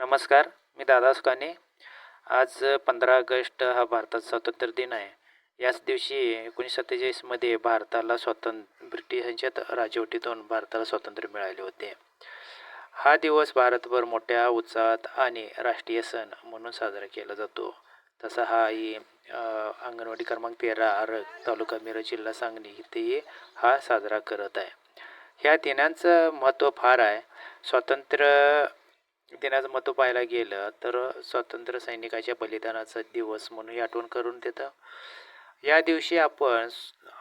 नमस्कार मी दादा सुकाने. आज पंधरा ऑगस्ट हा भारताचा स्वातंत्र्य दिन आहे. याच दिवशी एकोणीसशे सत्तेचाळीसमध्ये भारताला स्वातंत्र्य ब्रिटिशांच्या राजवटीतून भारताला स्वातंत्र्य मिळाले होते. हा दिवस भारतभर मोठ्या उत्साहात आणि राष्ट्रीय सण म्हणून साजरा केला जातो. तसा हा ही अंगणवाडी क्रमांक तेरा आरग तालुका मिरज जिल्हा सांगली इथेही हा साजरा करत आहे. ह्या दिनांचं महत्त्व फार आहे. स्वातंत्र्य दिनाचं महत्त्व पाहायला गेलं तर स्वातंत्र्य सैनिकाच्या बलिदानाचा दिवस म्हणून ही आठवण करून देतं. या दिवशी आपण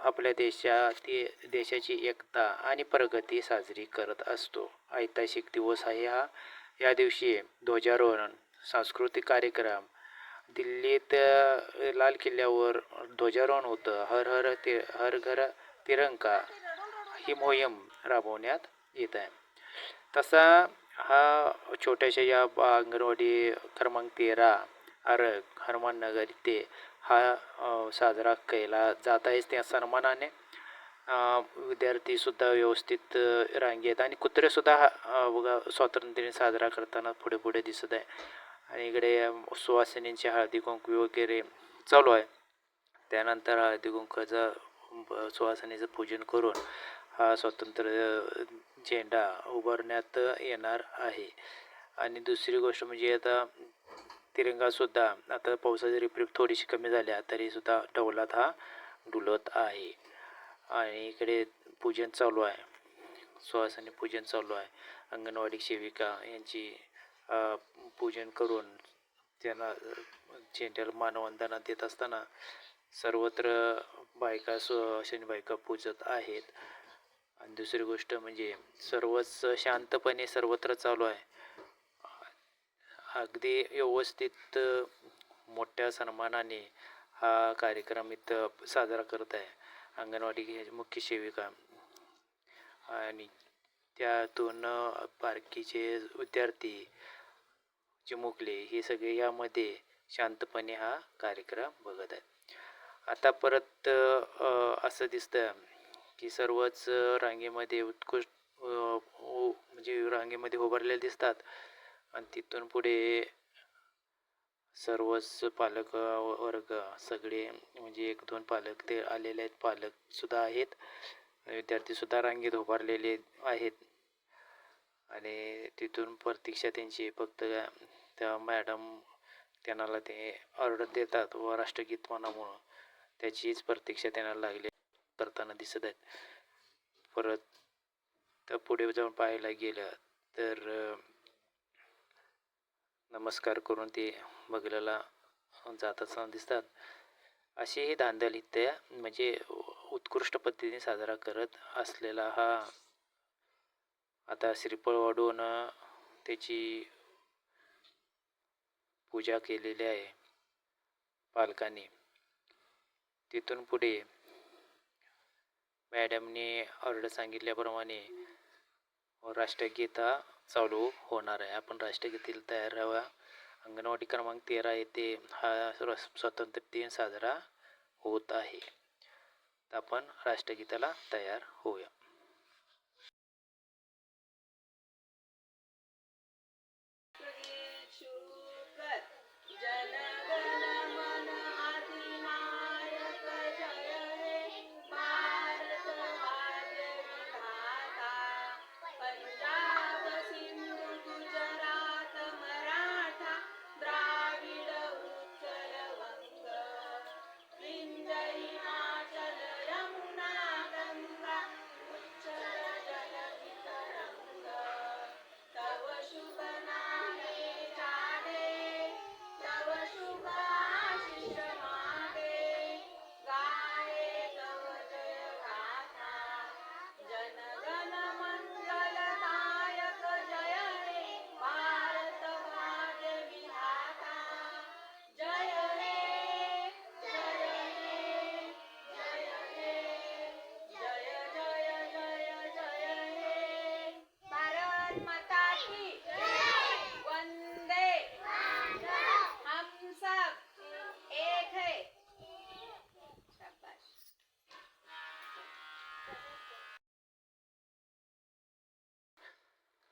आपल्या देशाती देशाची एकता आणि प्रगती साजरी करत असतो. ऐतिहासिक दिवस आहे हा. या दिवशी ध्वजारोहण सांस्कृतिक कार्यक्रम दिल्लीत लाल किल्ल्यावर ध्वजारोहण होतं. हर हर ते हर घर तिरंगा ही मोहीम राबवण्यात येत आहे. तसा हा छोट्याशा या अंगणवाडी क्रमांक तेरा आरग हनुमाननगर इथे हा साजरा केला जात आहे. त्या सन्मानाने विद्यार्थीसुद्धा व्यवस्थित रांगेत आणि कुत्रेसुद्धा हा बघा स्वातंत्र्य साजरा करताना पुढे पुढे दिसत आहे. आणि इकडे अ, सुवासिनींची हळदी कुंकू वगैरे चालू आहे. त्यानंतर हळदी कुंकाचं सुवासिनीचं पूजन करून हा स्वातंत्र्य झेंडा उभारण्यात येणार आहे. आणि दुसरी गोष्ट म्हणजे आता तिरंगासुद्धा आता पावसाची रिपरिप थोडीशी कमी झाल्या तरीसुद्धा डौलात हा डुलत आहे. आणि इकडे पूजन चालू आहे. सुहासाने पूजन चालू आहे. अंगणवाडी सेविका यांची पूजन करून त्यांना झेंड्याला मानवंदना देत असताना सर्वत्र बायका सुहासिनी बायका पूजत आहेत. दुसरी गोष्ट म्हणजे सर्वच शांतपणे सर्वत्र चालू आहे. अगदी व्यवस्थित मोठ्या सन्मानाने हा कार्यक्रम इथं साजरा करत आहे अंगणवाडी मुख्य सेविका. आणि त्यातून पारखीचे विद्यार्थी चिमुकले हे सगळे यामध्ये शांतपणे हा कार्यक्रम बघत आहेत. आता परत असं दिसतं की सर्वच रांगेमध्ये उत्कृष्ट उ- हो, म्हणजे रांगेमध्ये उभारलेले दिसतात. आणि तिथून पुढे सर्वच पालक वर्ग सगळे म्हणजे एक दोन पालक ते आलेले आहेत. पालकसुद्धा आहेत. विद्यार्थीसुद्धा रांगेत उभारलेले आहेत. आणि तिथून प्रतीक्षा त्यांची फक्त त्या मॅडम त्यांना ते ऑर्डर देतात व राष्ट्रगीत म्हणामुळं त्याचीच प्रतीक्षा त्यांना लागली. करताना दिसत आहेत. परत तर पुढे जाऊन पाहायला गेलं तर नमस्कार करून ते बघलेला जात असताना दिसतात. अशी ही धांदल म्हणजे उत्कृष्ट पद्धतीने साजरा करत असलेला हा आता श्रीफळ वाढवून त्याची पूजा केलेली आहे पालकांनी. तिथून पुढे मॅडमने ऑर्डर सांगितल्याप्रमाणे राष्ट्रगीता चालू होणार आहे. आपण राष्ट्रगीतील तयार राहा अंगणवाडी क्रमांक तेरा येथे हा स्व- स्वातंत्र्य दिन साजरा होत आहे. तर आपण राष्ट्रगीताला तयार होऊया. शुकर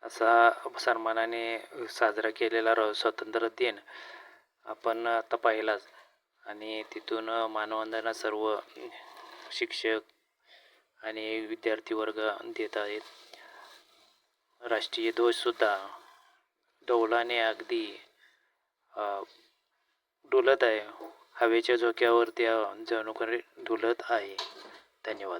असा सन्मानाने साजरा केलेला र स्वातंत्र्य दिन आपण आता पाहिलाच. आणि तिथून मानवंदना सर्व शिक्षक आणि विद्यार्थी वर्ग देत आहेत. राष्ट्रीय ध्वजसुद्धा डौलाने अगदी डुलत आहे. हवेच्या झोक्यावर त्या जणू डुलत आहे. धन्यवाद.